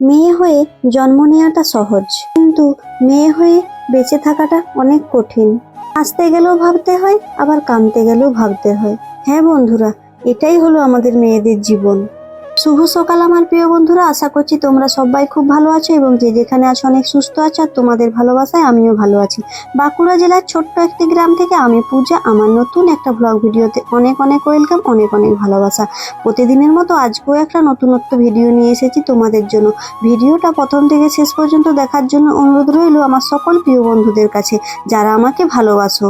মেয়ে হয়ে জন্ম নেওয়াটা সহজ কিন্তু মেয়ে হয়ে বেঁচে থাকাটা অনেক কঠিন। হাসতে গেলেও ভাবতে হয়, আবার কামতে গেলেও ভাবতে হয়। হ্যাঁ বন্ধুরা, এটাই হলো আমাদের মেয়েদের জীবন। শুভ সকাল আমার প্রিয় বন্ধুরা। আশা করছি তোমরা সবাই খুব ভালো আছো এবং যে যেখানে আছো অনেক সুস্থ আছো আর তোমাদের ভালোবাসায় আমিও ভালো আছি। বাঁকুড়া জেলার ছোট্ট একটি গ্রাম থেকে আমি পূজা, আমার নতুন একটা ব্লগ ভিডিওতে অনেক অনেক ওয়েলকাম অনেক অনেক ভালোবাসা। প্রতিদিনের মতো আজকেও একটা নতুনত্ব ভিডিও নিয়ে এসেছি তোমাদের জন্য। ভিডিওটা প্রথম থেকে শেষ পর্যন্ত দেখার জন্য অনুরোধ রইল আমার সকল প্রিয় বন্ধুদের কাছে, যারা আমাকে ভালোবাসো।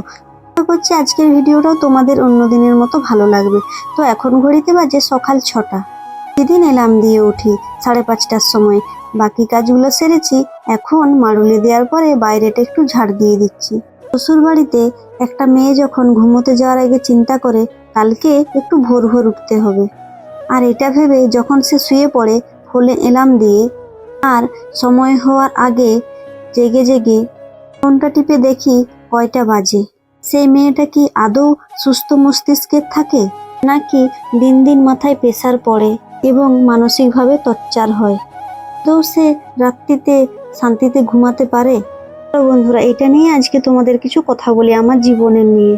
আশা করছি আজকের ভিডিওটাও তোমাদের অন্য দিনের মতো ভালো লাগবে। তো এখন ঘড়িতে বাজে সকাল ছটা। সেদিন এলাম দিয়ে উঠি, সাড়ে পাঁচটার সময়। বাকি কাজগুলো সেরেছি, এখন মারুলি দেওয়ার পরে বাইরেটা একটু ঝাড় দিয়ে দিচ্ছি। শ্বশুর বাড়িতে একটা মেয়ে যখন ঘুমোতে যাওয়ার আগে চিন্তা করে, কালকে একটু ভোর ভোর উঠতে হবে। আর এটা ভেবে যখন সে শুয়ে পড়ে, ফোনে এলাম দিয়ে, আর সময় হওয়ার আগে জেগে জেগে ফোনটা টিপে দেখি কয়টা বাজে। সেই মেয়েটা কি আদৌ সুস্থ মস্তিষ্কের থাকে? নাকি দিন দিন মাথায় প্রেসার পড়ে? এবং মানসিকভাবে তচ্চার হয়। তো সে রাত্রিতে, শান্তিতে ঘুমাতে পারে? বন্ধুরা, এটা নিয়ে আজকে তোমাদের কিছু কথা বলি আমার জীবনের নিয়ে।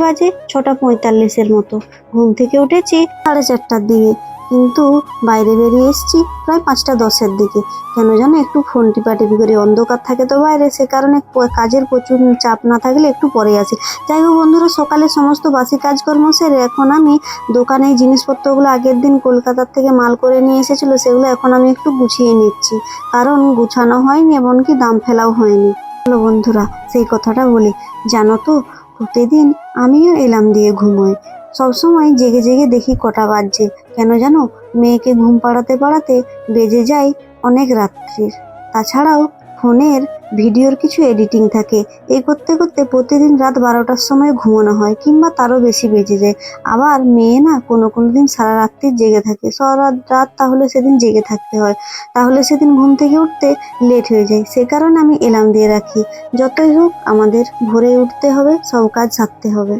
বাজে ছটা পঁয়তাল্লিশের মতো। ঘুম থেকে উঠেছি সাড়ে চারটার দিকে। কিন্তু বাইরে বেরিয়ে এসেছি প্রায় পাঁচটা দশের দিকে। কেন জানো, একটু ফোন টিপাটিপি করে অন্ধকার থাকে তো বাইরে, সে কারণে কাজের প্রচুর চাপ না থাকলে একটু পরে আসি। যাই হোক বন্ধুরা, সকালে সমস্ত বাসি কাজকর্ম সেরে এখন আমি দোকানে জিনিসপত্রগুলো আগের দিন কলকাতার থেকে মাল করে নিয়ে এসেছিল, সেগুলো এখন আমি একটু গুছিয়ে নিচ্ছি। কারণ গুছানো হয়নি, এমনকি দাম ফেলাও হয়নি। হলো বন্ধুরা, সেই কথাটা বলি। জানো তো, প্রতিদিন আমিও এলাম দিয়ে ঘুমোই। সবসময় জেগে জেগে দেখি কটা বাজছে। কেন জানো? মেয়েকে ঘুম পাড়াতে পাড়াতে বেজে যায় অনেক রাত্রির। তাছাড়াও ফোনের ভিডিওর কিছু এডিটিং থাকে। এই করতে করতে প্রতিদিন রাত বারোটার সময় ঘুমানো হয় কিংবা তারও বেশি বেজে যায়। আবার মেয়ে না কোনো কোনো দিন সারা রাত্রি জেগে থাকে। সারা রাত তাহলে সেদিন জেগে থাকতে হয়। তাহলে সেদিন ঘুম থেকে উঠতে লেট হয়ে যায়। সে কারণে আমি এলাম দিয়ে রাখি। যতই হোক আমাদের ভোরে উঠতে হবে, সব কাজ সারতে হবে।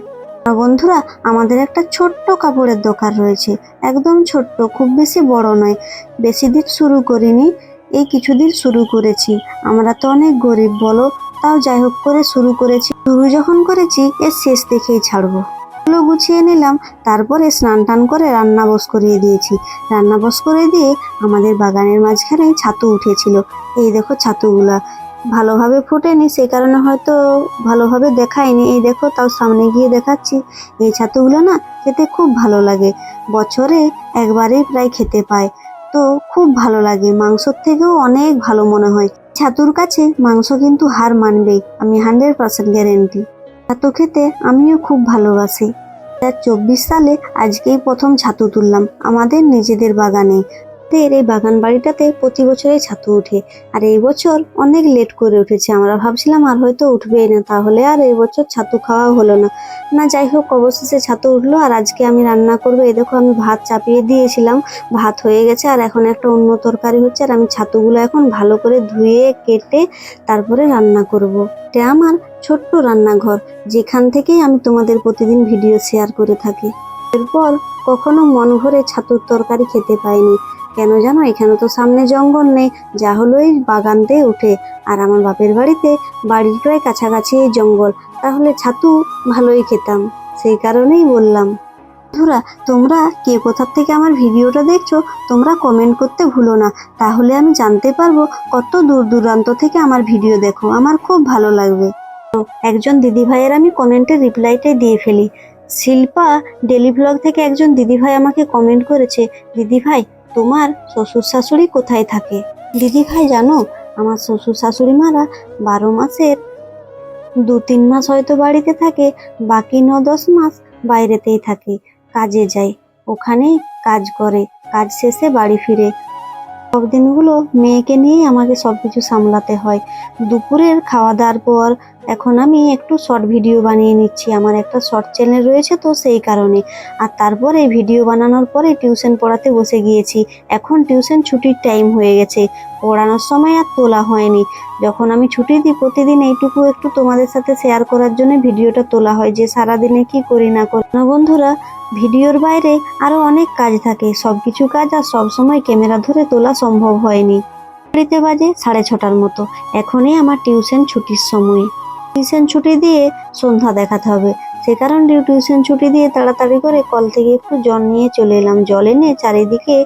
বন্ধুরা, আমাদের একটা ছোট্ট কাপড়ের দোকান রয়েছে। একদম ছোট্ট, খুব বেশি বড় নয়। বেশি দিন শুরু করিনি, এই কিছুদিন শুরু করেছি। আমরা তো অনেক গরিব, বলো? তাও যাই হোক করে শুরু করেছি। শুরু যখন করেছি, এর শেষ দেখেই ছাড়বো। এগুলো গুছিয়ে নিলাম, তারপরে স্নান টান করে রান্না বস করিয়ে দিয়েছি। রান্না বস করে দিয়ে আমাদের বাগানের মাঝখানে ছাতু উঠেছিল। এই দেখো ছাতুগুলা। ভালোভাবে ফোটেনি, সে কারণে হয়তো ভালোভাবে দেখায়নি। এই দেখো, তাও সামনে গিয়ে দেখাচ্ছি। এই ছাতুগুলো না খেতে খুব ভালো লাগে। বছরে একবারেই প্রায় খেতে পায়। তো খুব ভালো লাগে, মাংসর থেকেও অনেক ভালো মনে হয়। ছাতুর কাছে মাংস কিন্তু হার মানবেই, আমি হান্ড্রেড পার্সেন্ট গ্যারেন্টি। ছাতু খেতে আমিও খুব ভালোবাসি। চব্বিশ সালে আজকেই প্রথম ছাতু তুললাম, আমাদের নিজেদের বাগানে। আমাদের এই বাগান বাড়িটাতে প্রতি বছরই ছাতু উঠে আর এই বছর অনেক লেট করে উঠেছে। আমরা ভাবছিলাম আর হয়তো উঠবেই না, তাহলে আর এই বছর ছাতু খাওয়া হলো না। না, যাই হোক, অবশেষে ছাতু উঠল। আর আজকে আমি রান্না করব। এই দেখো, আমি ভাত চাপিয়ে দিয়েছিলাম। ভাত হয়ে গেছে। আর এখন একটা অন্য তরকারি হচ্ছে। আর আমি ছাতুগুলো এখন ভালো করে ধুয়ে, কেটে তারপরে রান্না করব। এটা আমার ছোট্ট রান্নাঘর। যেখান থেকেই আমি তোমাদের প্রতিদিন ভিডিও শেয়ার করে থাকি। এরপর কখনো মন ভরে ছাতুর তরকারি খেতে পাইনি। কেন জানো? এখানে তো সামনে জঙ্গল নেই। যা হলো এই বাগানতে উঠে আর আমার বাপের বাড়িতে বাড়ির প্রায় কাছাকাছি এই জঙ্গল। তাহলে ছাতু ভালোই খেতাম, সেই কারণেই বললাম। বন্ধুরা, তোমরা কে কোথার থেকে আমার ভিডিওটা দেখছ, তোমরা কমেন্ট করতে ভুলো না। তাহলে আমি জানতে পারব কত দূর দূরান্ত থেকে আমার ভিডিও দেখো। আমার খুব ভালো লাগবে। তো একজন দিদি ভাইয়ের আমি কমেন্টের রিপ্লাইটাই দিয়ে ফেলি। শিল্পা ডেলি ব্লগ থেকে একজন দিদি ভাই আমাকে কমেন্ট করেছে, দিদি ভাই তোমার শ্বশুর শাশুড়ি কোথায় থাকে? দিদি ভাই, জানো, আমার শ্বশুর শাশুড়ি মারা বারো মাসের। দু তিন মাস হয়তো বাড়িতে থাকে, বাকি ন দশ মাস বাইরেতেই থাকে, কাজে যায়। ওখানেই কাজ করে, কাজ শেষে বাড়ি ফিরে। সব দিনগুলো মেয়েকে নিয়েই আমাকে সব কিছু সামলাতে হয়। দুপুরের খাওয়া দাওয়ার পর এখন আমি একটু শর্ট ভিডিও বানিয়ে নিচ্ছি। আমার একটা শর্ট চ্যানেল রয়েছে তো সেই কারণে। আর তারপরে ভিডিও বানানোর পরে টিউশন পড়াতে বসে গিয়েছি। এখন টিউশন ছুটির টাইম হয়ে গেছে। পড়ানোর সময় আর তোলা হয়নি। যখন আমি ছুটি দিই, প্রতিদিন এইটুকু একটু তোমাদের সাথে শেয়ার করার জন্য ভিডিওটা তোলা হয় যে সারাদিনে কি করি না করি। না বন্ধুরা, ভিডিওর বাইরে আরও অনেক কাজ থাকে। সব কিছু কাজ আর সব সময় ক্যামেরা ধরে তোলা সম্ভব হয়নি। ঘড়িতে বাজে সাড়ে ছটার মতো। এখনই আমার টিউশন ছুটির সময়। টিউশন ছুটি দিয়ে সন্ধ্যা দেখাতে হবে। সে কারণে টিউশন ছুটি দিয়ে তাড়াতাড়ি করে কল থেকে একটু জল নিয়ে চলে এলাম। জল এনে চারিদিকে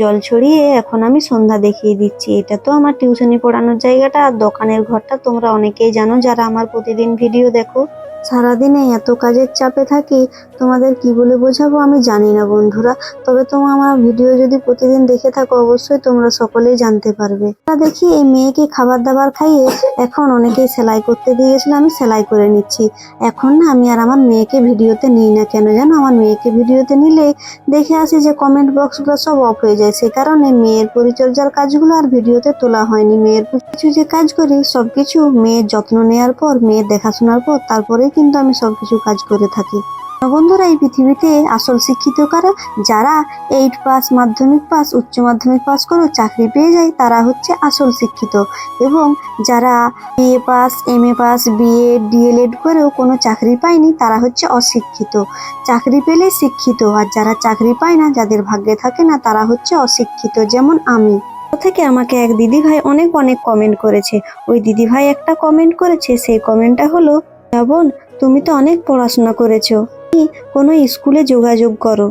জল ছড়িয়ে এখন আমি সন্ধ্যা দেখিয়ে দিচ্ছি। এটা তো আমার টিউশনি পড়ানোর জায়গাটা। আর দোকানের ঘরটা তোমরা অনেকেই জানো যারা আমার প্রতিদিন ভিডিও দেখো। সারাদিনে এত কাজের চাপে থাকি, তোমাদের কি বলে বোঝাবো আমি জানি না বন্ধুরা। তবে তোমরা আমার ভিডিও যদি প্রতিদিন দেখে থাকো, অবশ্যই তোমরা সকলেই জানতে পারবে। দেখি এই মেয়েকে খাবার দাবার খাইয়ে এখন অনেকেই সেলাই করতে দিয়ে গেছিল আমি সেলাই করে নিচ্ছি। এখন না আমি আর আমার মেয়েকে ভিডিওতে নিই না কেন জানো? আমার মেয়েকে ভিডিওতে নিলে দেখে আসি যে কমেন্ট বক্সগুলো সব অফ হয়ে যায়। সে কারণে মেয়ের পরিচর্যার কাজগুলো আর ভিডিওতে তোলা হয়নি। মেয়ের কিছু যে কাজ করি সব কিছু মেয়ের যত্ন নেওয়ার পর, মেয়ের দেখাশোনার পর তারপরেই কিন্তু আমি সব কিছু কাজ করে থাকি। বন্ধুরা, এই পৃথিবীতে আসল শিক্ষিত কারা? যারা এইট পাস মাধ্যমিক পাস উচ্চ মাধ্যমিক পাস করে চাকরি পেয়ে যায়, তারা হচ্ছে আসল শিক্ষিত। এবং যারা BA pass M A pass BA DElEd করেও কোনো চাকরি পায়নি, তারা হচ্ছে অশিক্ষিত। চাকরি পেলে শিক্ষিত, আর যারা চাকরি পায় না, যাদের ভাগ্যে থাকে না, তারা হচ্ছে অশিক্ষিত, যেমন আমি। থেকে আমাকে এক দিদি ভাই অনেক অনেক কমেন্ট করেছে। ওই দিদি ভাই একটা কমেন্ট করেছে, সেই কমেন্টটা হলো বোন, তুমি তো অনেক পড়াশোনা করেছ। কোনো স্কুলে যোগাযোগ করো।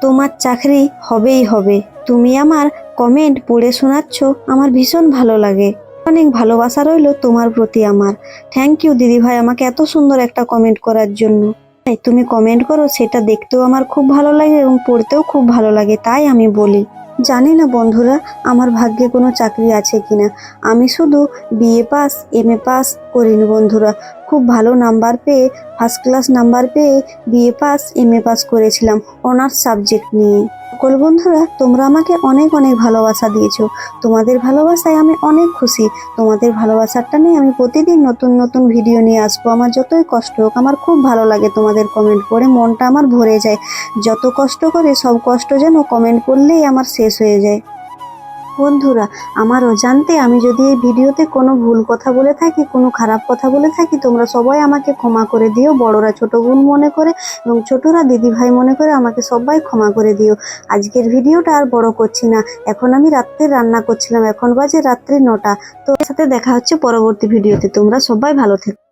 তোমার চাকরি হবেই হবে। তুমি আমার কমেন্ট পড়ে শোনাচ্ছ, আমার ভীষণ ভালো লাগে। অনেক ভালোবাসা রইল তোমার প্রতি আমার। থ্যাংক ইউ দিদি ভাই আমাকে এত সুন্দর একটা কমেন্ট করার জন্য। তাই তুমি কমেন্ট করো, সেটা দেখতেও আমার খুব ভালো লাগে এবং পড়তেও খুব ভালো লাগে, তাই আমি বলি। জানি না বন্ধুরা, আমার ভাগ্যে কোনো চাকরি আছে কিনা। আমি শুধু BA pass M A pass করিনি বন্ধুরা। খুব ভালো নাম্বার পেয়ে ফার্স্ট ক্লাস নাম্বার পেয়ে BA pass M A pass করেছিলাম অনার্স সাবজেক্ট নিয়ে। সকল বন্ধুরা, তোমরা আমাকে অনেক অনেক ভালোবাসা দিয়েছ। তোমাদের ভালোবাসায় আমি অনেক খুশি। তোমাদের ভালোবাসাটা নিয়ে আমি প্রতিদিন নতুন নতুন ভিডিও নিয়ে আসব। আমার যতই কষ্ট হোক, আমার খুব ভালো লাগে তোমাদের কমেন্ট পড়ে, মনটা আমার ভরে যায়। যত কষ্ট করে সব কষ্ট যেন কমেন্ট করলেই আমার শেষ হয়ে যায়। বন্ধুরা আমার অজান্তে আমি যদি এই ভিডিওতে কোনো ভুল কথা বলে থাকি, কোনো খারাপ কথা বলে থাকি, তোমরা সবাই আমাকে ক্ষমা করে দিও। বড়রা ছোট বোন মনে করে এবং ছোটরা দিদি ভাই মনে করে আমাকে সবাই ক্ষমা করে দিও। আজকের ভিডিওটা আর বড় করছি না। এখন আমি রাত্রে রান্না করছিলাম। এখন বাজে রাত্রি নটা। তো সাথে দেখা হচ্ছে পরবর্তী ভিডিওতে। তোমরা সবাই ভালো থেকো।